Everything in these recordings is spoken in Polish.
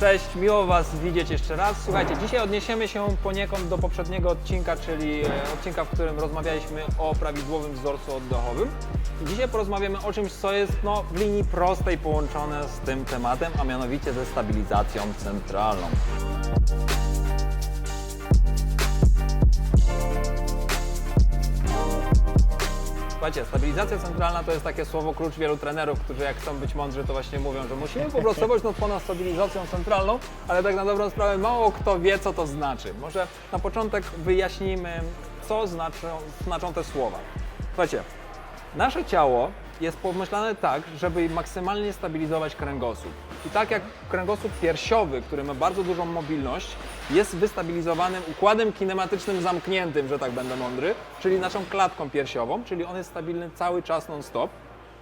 Cześć, miło Was widzieć jeszcze raz. Słuchajcie, dzisiaj odniesiemy się poniekąd do poprzedniego odcinka, czyli e, odcinka, w którym rozmawialiśmy o prawidłowym wzorcu oddechowym. I dzisiaj porozmawiamy o czymś, co jest no, w linii prostej połączone z tym tematem, a mianowicie ze stabilizacją centralną. Słuchajcie, stabilizacja centralna to jest takie słowo klucz wielu trenerów, którzy jak chcą być mądrzy, to właśnie mówią, że musimy popracować nad ponad stabilizacją centralną, ale tak na dobrą sprawę mało kto wie, co to znaczy. Może na początek wyjaśnijmy, co znaczą, znaczą te słowa. Słuchajcie, nasze ciało jest pomyślane tak, żeby maksymalnie stabilizować kręgosłup. I tak jak kręgosłup piersiowy, który ma bardzo dużą mobilność, jest wystabilizowanym układem kinematycznym zamkniętym, że tak będę mądry, czyli naszą klatką piersiową, czyli on jest stabilny cały czas non-stop,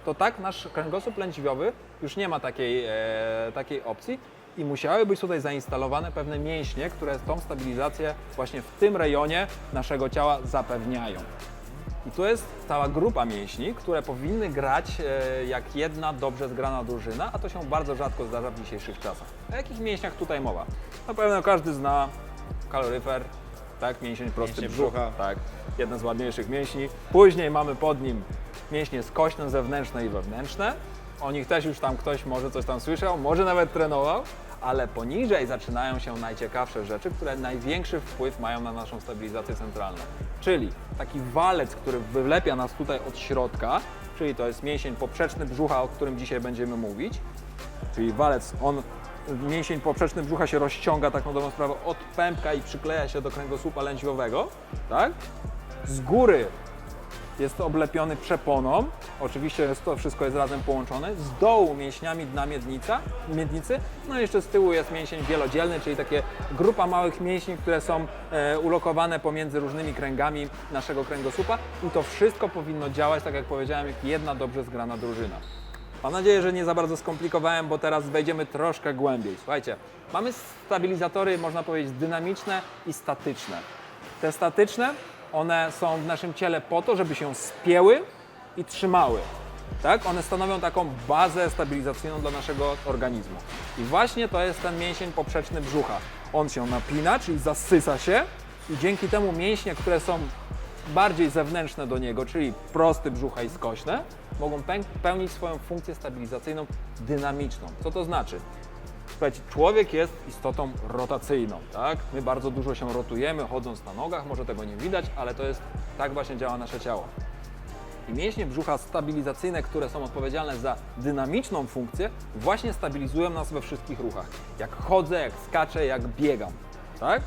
to tak nasz kręgosłup lędźwiowy już nie ma takiej, e, takiej opcji i musiały być tutaj zainstalowane pewne mięśnie, które tą stabilizację właśnie w tym rejonie naszego ciała zapewniają. I tu jest cała grupa mięśni, które powinny grać e, jak jedna dobrze zgrana drużyna, a to się bardzo rzadko zdarza w dzisiejszych czasach. O jakich mięśniach tutaj mowa? Na pewno każdy zna kaloryfer, tak, mięsień prosty Mięśnie brzucha, brzucha. tak, jeden z ładniejszych mięśni. Później mamy pod nim mięśnie skośne, zewnętrzne i wewnętrzne. O nich też już tam ktoś może coś tam słyszał, może nawet trenował, ale poniżej zaczynają się najciekawsze rzeczy, które największy wpływ mają na naszą stabilizację centralną. Czyli taki walec, który wylepia nas tutaj od środka, czyli to jest mięsień poprzeczny brzucha, o którym dzisiaj będziemy mówić. Czyli walec, on, mięsień poprzeczny brzucha się rozciąga tak na dobrą sprawę od pępka i przykleja się do kręgosłupa lędźwiowego, tak? Z góry jest oblepiony przeponą. Oczywiście to wszystko jest razem połączone. Z dołu mięśniami dna miednica, miednicy. No i jeszcze z tyłu jest mięsień wielodzielny, czyli takie grupa małych mięśni, które są e, ulokowane pomiędzy różnymi kręgami naszego kręgosłupa. I to wszystko powinno działać, tak jak powiedziałem, jak jedna dobrze zgrana drużyna. Mam nadzieję, że nie za bardzo skomplikowałem, bo teraz wejdziemy troszkę głębiej. Słuchajcie, mamy stabilizatory, można powiedzieć, dynamiczne i statyczne. Te statyczne, one są w naszym ciele po to, żeby się spięły i trzymały. Tak? One stanowią taką bazę stabilizacyjną dla naszego organizmu. I właśnie to jest ten mięsień poprzeczny brzucha. On się napina, czyli zasysa się i dzięki temu mięśnie, które są bardziej zewnętrzne do niego, czyli prosty brzucha i skośne, mogą pełnić swoją funkcję stabilizacyjną dynamiczną. Co to znaczy? Słuchajcie, człowiek jest istotą rotacyjną, tak? My bardzo dużo się rotujemy, chodząc na nogach, może tego nie widać, ale to jest, tak właśnie działa nasze ciało. I mięśnie brzucha stabilizacyjne, które są odpowiedzialne za dynamiczną funkcję, właśnie stabilizują nas we wszystkich ruchach. Jak chodzę, jak skaczę, jak biegam, tak?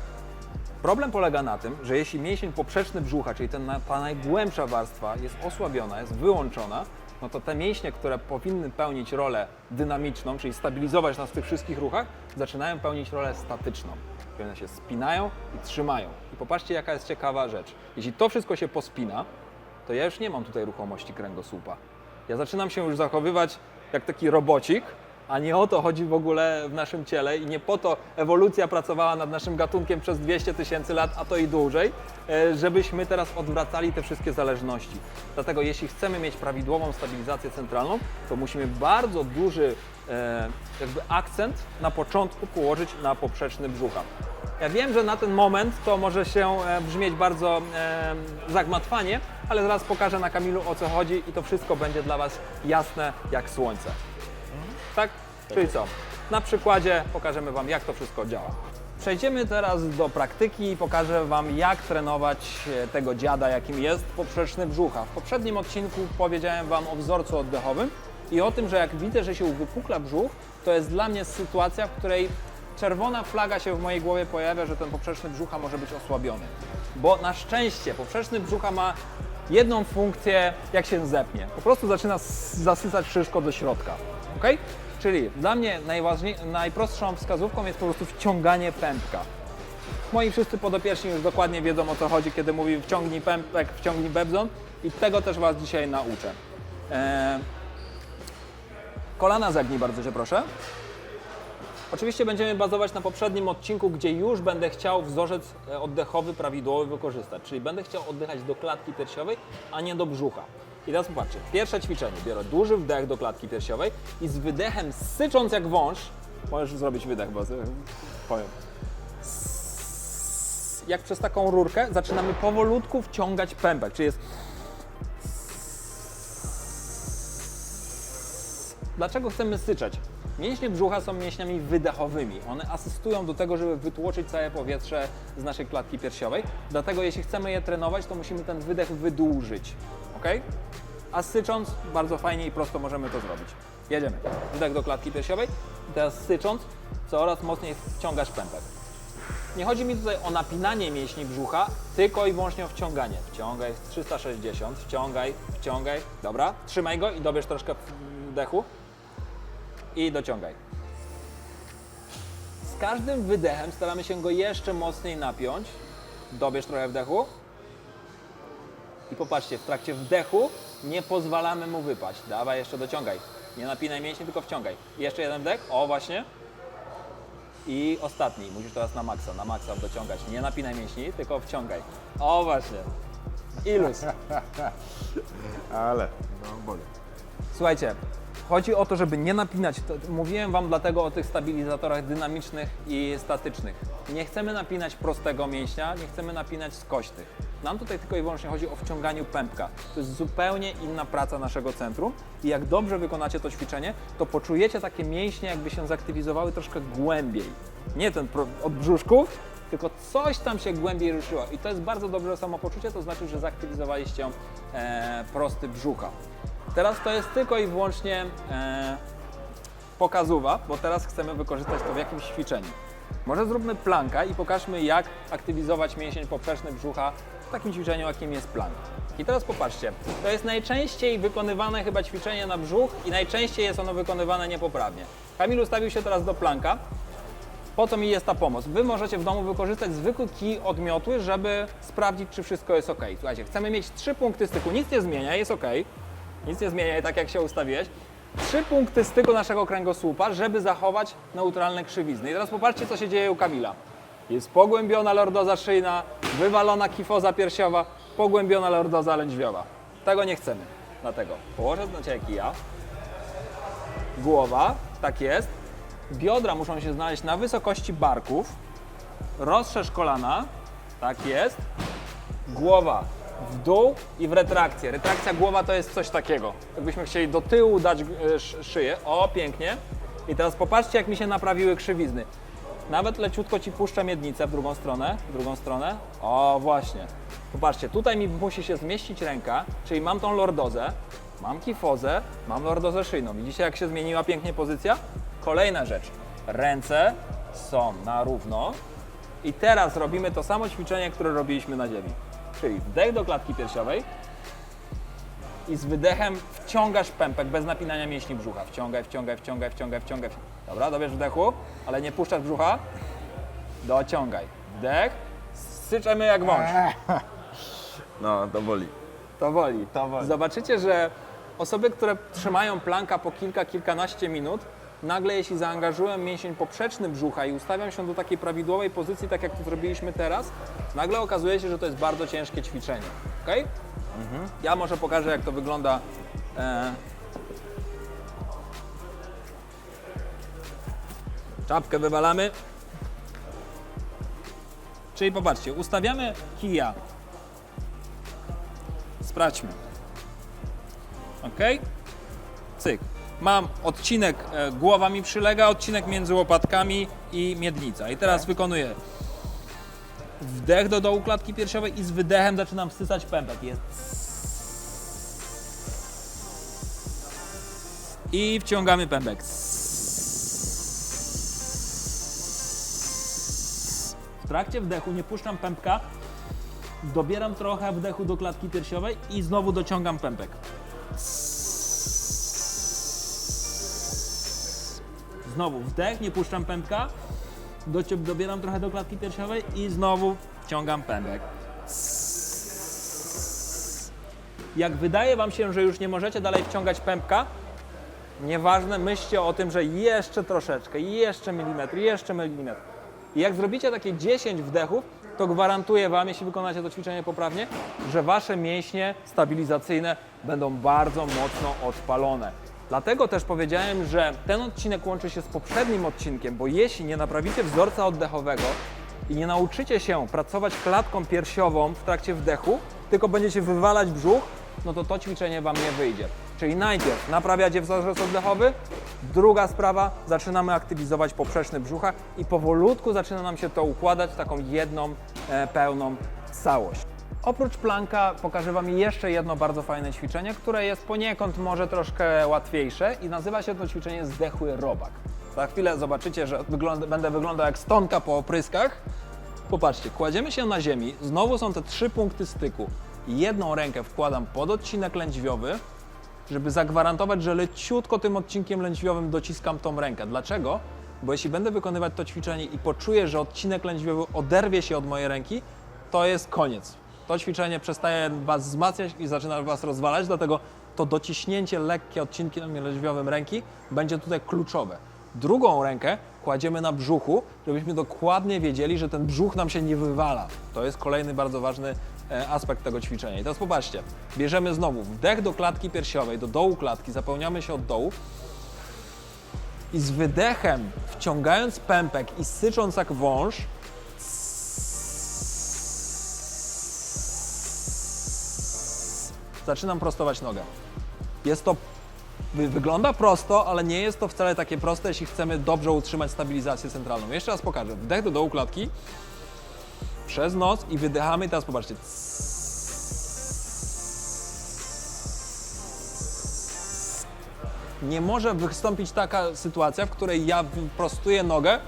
Problem polega na tym, że jeśli mięsień poprzeczny brzucha, czyli ten, ta najgłębsza warstwa jest osłabiona, jest wyłączona, no to te mięśnie, które powinny pełnić rolę dynamiczną, czyli stabilizować nas w tych wszystkich ruchach, zaczynają pełnić rolę statyczną. Czyli One się spinają i trzymają. I popatrzcie, jaka jest ciekawa rzecz. Jeśli to wszystko się pospina, to ja już nie mam tutaj ruchomości kręgosłupa. Ja zaczynam się już zachowywać jak taki robocik, a nie o to chodzi w ogóle w naszym ciele i nie po to ewolucja pracowała nad naszym gatunkiem przez 200 tysięcy lat, a to i dłużej, e, żebyśmy teraz odwracali te wszystkie zależności. Dlatego jeśli chcemy mieć prawidłową stabilizację centralną, to musimy bardzo duży e, jakby akcent na początku położyć na poprzeczny brzucha. Ja wiem, że na ten moment to może się e, brzmieć bardzo e, zagmatwanie, ale zaraz pokażę na Kamilu o co chodzi i to wszystko będzie dla Was jasne jak słońce. Tak? Czyli co? Na przykładzie pokażemy Wam, jak to wszystko działa. Przejdziemy teraz do praktyki i pokażę Wam, jak trenować e, tego dziada, jakim jest poprzeczny brzucha. W poprzednim odcinku powiedziałem Wam o wzorcu oddechowym i o tym, że jak widzę, że się uwypukla brzuch, to jest dla mnie sytuacja, w której czerwona flaga się w mojej głowie pojawia, że ten poprzeczny brzucha może być osłabiony. Bo na szczęście poprzeczny brzucha ma jedną funkcję, jak się zepnie. Po prostu zaczyna zasycać wszystko do środka. ok? Czyli dla mnie najprostszą wskazówką jest po prostu wciąganie pępka. Moi wszyscy podopieczni już dokładnie wiedzą o co chodzi, kiedy mówi wciągnij pępek, wciągnij bebzon i tego też Was dzisiaj nauczę. Eee, kolana zegnij bardzo Cię proszę. Oczywiście będziemy bazować na poprzednim odcinku, gdzie już będę chciał wzorzec e, oddechowy prawidłowy wykorzystać, czyli będę chciał oddychać do klatki piersiowej, a nie do brzucha. I teraz popatrzcie, pierwsze ćwiczenie, biorę duży wdech do klatki piersiowej i z wydechem sycząc jak wąż Możesz zrobić wydech, bo powiem. Jak przez taką rurkę zaczynamy powolutku wciągać pępek, czyli jest Dlaczego chcemy syczeć? Mięśnie brzucha są mięśniami wydechowymi. One asystują do tego, żeby wytłoczyć całe powietrze z naszej klatki piersiowej. Dlatego jeśli chcemy je trenować, to musimy ten wydech wydłużyć. ok? A sycząc, bardzo fajnie i prosto możemy to zrobić. Jedziemy. Wdech do klatki piersiowej. Teraz sycząc, coraz mocniej wciągasz pępek. Nie chodzi mi tutaj o napinanie mięśni brzucha, tylko i wyłącznie o wciąganie. Wciągaj z 360, wciągaj, wciągaj. Dobra, trzymaj go i dobierz troszkę wdechu i dociągaj. Z każdym wydechem staramy się go jeszcze mocniej napiąć. Dobierz trochę wdechu. I popatrzcie, w trakcie wdechu nie pozwalamy mu wypaść. Dawaj, jeszcze dociągaj. Nie napinaj mięśni, tylko wciągaj. I jeszcze jeden wdech. O, właśnie. I ostatni. Musisz teraz na maksa, na maksa dociągać. Nie napinaj mięśni, tylko wciągaj. O, właśnie. I luz. Ale, no boli. Słuchajcie, chodzi o to, żeby nie napinać. Mówiłem Wam dlatego o tych stabilizatorach dynamicznych i statycznych. Nie chcemy napinać prostego mięśnia, nie chcemy napinać skośnych. Nam tutaj tylko i wyłącznie chodzi o wciąganiu pępka. To jest zupełnie inna praca naszego centrum i jak dobrze wykonacie to ćwiczenie, to poczujecie takie mięśnie, jakby się zaktywizowały troszkę głębiej. Nie ten od brzuszków, tylko coś tam się głębiej ruszyło. I to jest bardzo dobre samopoczucie, to znaczy, że zaktywizowaliście e, prosty brzucha. Teraz to jest tylko i wyłącznie e, pokazuwa, bo teraz chcemy wykorzystać to w jakimś ćwiczeniu. Może zróbmy planka i pokażmy, jak aktywizować mięsień poprzeczny brzucha w takim ćwiczeniu, jakim jest plank. I teraz popatrzcie, to jest najczęściej wykonywane chyba ćwiczenie na brzuch i najczęściej jest ono wykonywane niepoprawnie. Kamil ustawił się teraz do planka. Po co mi jest ta pomoc? Wy możecie w domu wykorzystać zwykły kij odmiotły, żeby sprawdzić, czy wszystko jest ok. Słuchajcie, chcemy mieć trzy punkty styku, nic nie zmienia, jest ok. Nic nie zmienia, tak jak się ustawiłeś. Trzy punkty styku naszego kręgosłupa, żeby zachować neutralne krzywizny. I teraz popatrzcie, co się dzieje u Kamila. Jest pogłębiona lordoza szyjna, wywalona kifoza piersiowa, pogłębiona lordoza lędźwiowa. Tego nie chcemy. Dlatego położę na Ciebie kija, głowa, tak jest. Biodra muszą się znaleźć na wysokości barków. Rozszerz kolana, tak jest. Głowa w dół i w retrakcję. Retrakcja głowa to jest coś takiego. Jakbyśmy chcieli do tyłu dać e, sz- szyję. O, pięknie. I teraz popatrzcie, jak mi się naprawiły krzywizny. Nawet leciutko Ci puszczę miednicę w drugą stronę, w drugą stronę. O, właśnie. Popatrzcie, tutaj mi musi się zmieścić ręka, czyli mam tą lordozę, mam kifozę, mam lordozę szyjną. Widzicie, jak się zmieniła pięknie pozycja? Kolejna rzecz. Ręce są na równo. I teraz robimy to samo ćwiczenie, które robiliśmy na ziemi. Czyli wdech do klatki piersiowej i z wydechem wciągasz pępek bez napinania mięśni brzucha. Wciągaj, wciągaj, wciągaj, wciągaj, wciągaj. Dobra, dobierz wdechu, ale nie puszczasz brzucha. Dociągaj. Wdech. Syczemy jak wąż. No, to boli. To woli. To woli. Zobaczycie, że osoby, które trzymają planka po kilka, kilkanaście minut, nagle jeśli zaangażują mięsień poprzeczny brzucha i ustawiam się do takiej prawidłowej pozycji, tak jak to zrobiliśmy teraz, nagle okazuje się, że to jest bardzo ciężkie ćwiczenie. Ok? Ja może pokażę, jak to wygląda. E... Czapkę wywalamy. Czyli popatrzcie, ustawiamy kija Sprawdźmy. Ok? Cyk. Mam odcinek, e, głowa mi przylega, odcinek między łopatkami i miednica. I teraz wykonuję wdech do dołu klatki piersiowej i z wydechem zaczynam wsysać pępek. Jest. I wciągamy pępek. W trakcie wdechu nie puszczam pępka, dobieram trochę wdechu do klatki piersiowej i znowu dociągam pępek. Znowu wdech, nie puszczam pępka, dobieram trochę do klatki piersiowej i znowu wciągam pępek. Jak wydaje Wam się, że już nie możecie dalej wciągać pępka, nieważne, myślcie o tym, że jeszcze troszeczkę, jeszcze milimetr, jeszcze milimetr. I jak zrobicie takie 10 wdechów, to gwarantuję Wam, jeśli wykonacie to ćwiczenie poprawnie, że Wasze mięśnie stabilizacyjne będą bardzo mocno odpalone. Dlatego też powiedziałem, że ten odcinek łączy się z poprzednim odcinkiem, bo jeśli nie naprawicie wzorca oddechowego i nie nauczycie się pracować klatką piersiową w trakcie wdechu, tylko będziecie wywalać brzuch, no to to ćwiczenie Wam nie wyjdzie. Czyli najpierw naprawiacie wzorzec oddechowy, druga sprawa, zaczynamy aktywizować poprzeczny brzucha i powolutku zaczyna nam się to układać w taką jedną, e, pełną całość. Oprócz planka pokażę Wam jeszcze jedno bardzo fajne ćwiczenie, które jest poniekąd może troszkę łatwiejsze i nazywa się to ćwiczenie zdechły robak. Za chwilę zobaczycie, że wygląda, będę wyglądał jak stonka po opryskach. Popatrzcie, kładziemy się na ziemi, znowu są te trzy punkty styku. Jedną rękę wkładam pod odcinek lędźwiowy, żeby zagwarantować, że leciutko tym odcinkiem lędźwiowym dociskam tą rękę. Dlaczego? Bo jeśli będę wykonywać to ćwiczenie i poczuję, że odcinek lędźwiowy oderwie się od mojej ręki, to jest koniec. To ćwiczenie przestaje Was wzmacniać i zaczyna Was rozwalać, dlatego to dociśnięcie lekkie odcinkiem lędźwiowym ręki będzie tutaj kluczowe. Drugą rękę kładziemy na brzuchu, żebyśmy dokładnie wiedzieli, że ten brzuch nam się nie wywala. To jest kolejny bardzo ważny e, aspekt tego ćwiczenia. I teraz popatrzcie, bierzemy znowu wdech do klatki piersiowej, do dołu klatki, zapełniamy się od dołu i z wydechem, wciągając pępek i sycząc jak wąż, zaczynam prostować nogę. Jest to, wy- wygląda prosto, ale nie jest to wcale takie proste, jeśli chcemy dobrze utrzymać stabilizację centralną. Jeszcze raz pokażę. Wdech do dołu klatki, przez nos i wydychamy. Teraz popatrzcie. Nie może wystąpić taka sytuacja, w której ja prostuję nogę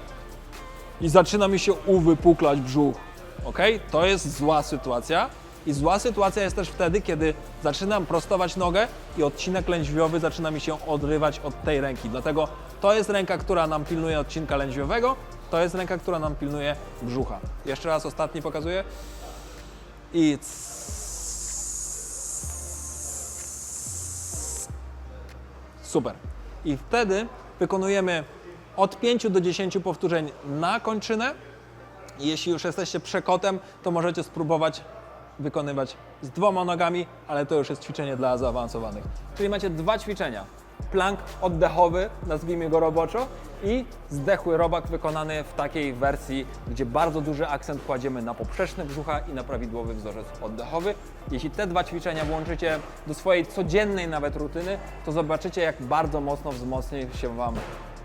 i zaczyna mi się uwypuklać brzuch. Ok? To jest zła sytuacja. I zła sytuacja jest też wtedy, kiedy zaczynam prostować nogę i odcinek lędźwiowy zaczyna mi się odrywać od tej ręki. Dlatego to jest ręka, która nam pilnuje odcinka lędźwiowego, to jest ręka, która nam pilnuje brzucha. Jeszcze raz ostatni pokazuję. I Super. I wtedy wykonujemy od 5 do 10 powtórzeń na kończynę. Jeśli już jesteście przekotem, to możecie spróbować wykonywać z dwoma nogami, ale to już jest ćwiczenie dla zaawansowanych. Czyli macie dwa ćwiczenia. Plank oddechowy, nazwijmy go roboczo, i zdechły robak wykonany w takiej wersji, gdzie bardzo duży akcent kładziemy na poprzeczny brzucha i na prawidłowy wzorzec oddechowy. Jeśli te dwa ćwiczenia włączycie do swojej codziennej nawet rutyny, to zobaczycie, jak bardzo mocno wzmocni się Wam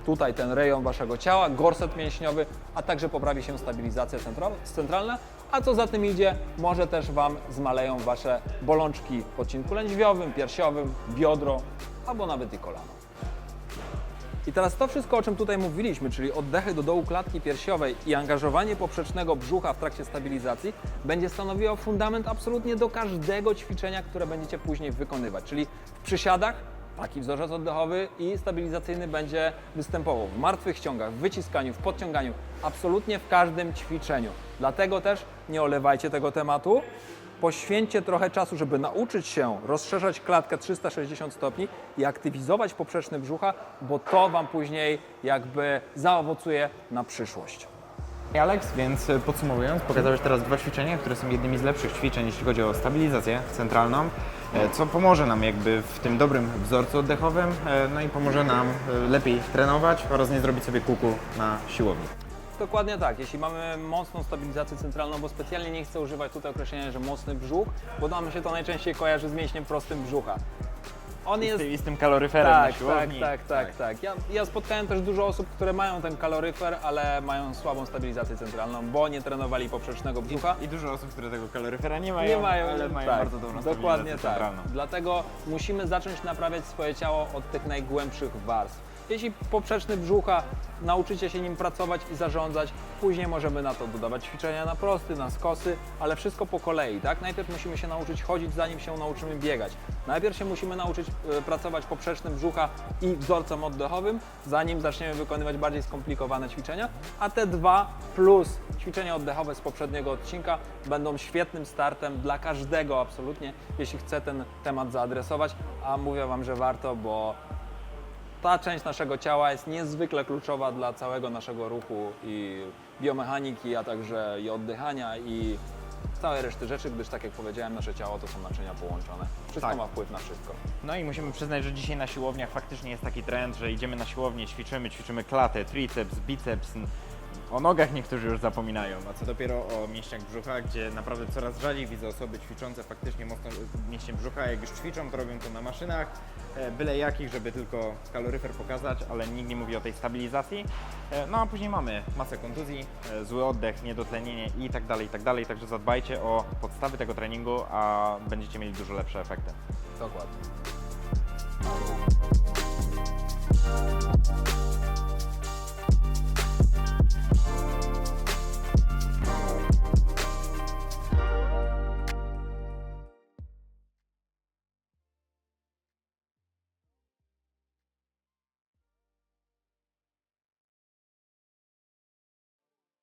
tutaj ten rejon waszego ciała, gorset mięśniowy, a także poprawi się stabilizacja centra- centralna, a co za tym idzie, może też Wam zmaleją Wasze bolączki w odcinku lędźwiowym, piersiowym, biodro albo nawet i kolano. I teraz to wszystko, o czym tutaj mówiliśmy, czyli oddechy do dołu klatki piersiowej i angażowanie poprzecznego brzucha w trakcie stabilizacji, będzie stanowiło fundament absolutnie do każdego ćwiczenia, które będziecie później wykonywać. Czyli w przysiadach taki wzorzec oddechowy i stabilizacyjny będzie występował w martwych ściągach, w wyciskaniu, w podciąganiu, absolutnie w każdym ćwiczeniu. Dlatego też nie olewajcie tego tematu. Poświęćcie trochę czasu, żeby nauczyć się rozszerzać klatkę 360 stopni i aktywizować poprzeczny brzucha, bo to Wam później jakby zaowocuje na przyszłość. Alex, więc e, podsumowując, pokazałeś teraz dwa ćwiczenia, które są jednymi z lepszych ćwiczeń, jeśli chodzi o stabilizację centralną, co pomoże nam jakby w tym dobrym wzorcu oddechowym, e, no i pomoże nam e, lepiej trenować oraz nie zrobić sobie kuku na siłowni. Dokładnie tak. Jeśli mamy mocną stabilizację centralną, bo specjalnie nie chcę używać tutaj określenia, że mocny brzuch, bo nam się to najczęściej kojarzy z mięśniem prostym brzucha. On jest I z tym kaloryferem tak, tak, tak, tak, tak. Ja, ja spotkałem też dużo osób, które mają ten kaloryfer, ale mają słabą stabilizację centralną, bo nie trenowali poprzecznego brzucha. I dużo osób, które tego kaloryfera nie mają, Nie mają, ale mają tak, bardzo dobrą Dokładnie stabilizację tak. centralną. Dlatego musimy zacząć naprawiać swoje ciało od tych najgłębszych warstw. Jeśli poprzeczny brzucha nauczycie się nim pracować i zarządzać, później możemy na to dodawać ćwiczenia na prosty, na skosy, ale wszystko po kolei, tak? Najpierw musimy się nauczyć chodzić, zanim się nauczymy biegać. Najpierw się musimy nauczyć e, pracować poprzecznym brzucha i wzorcem oddechowym, zanim zaczniemy wykonywać bardziej skomplikowane ćwiczenia, a te dwa plus ćwiczenia oddechowe z poprzedniego odcinka będą świetnym startem dla każdego absolutnie, jeśli chce ten temat zaadresować, a mówię Wam, że warto, bo ta część naszego ciała jest niezwykle kluczowa dla całego naszego ruchu i biomechaniki, a także i oddychania i całej reszty rzeczy, gdyż tak jak powiedziałem, nasze ciało to są naczynia połączone. Wszystko Tak. ma wpływ na wszystko. No i musimy przyznać, że dzisiaj na siłowniach faktycznie jest taki trend, że idziemy na siłownię, ćwiczymy, ćwiczymy klatę, triceps, biceps. n- o nogach niektórzy już zapominają, a co dopiero o mięśniach brzucha, gdzie naprawdę coraz rzadziej widzę osoby ćwiczące faktycznie mocno mięśnie brzucha. Jak już ćwiczą, to robią to na maszynach, e, byle jakich, żeby tylko kaloryfer pokazać, ale nikt nie mówi o tej stabilizacji. E, no a później mamy masę kontuzji, e, zły oddech, niedotlenienie i tak dalej, i tak dalej. Także zadbajcie o podstawy tego treningu, a będziecie mieli dużo lepsze efekty. Dokładnie.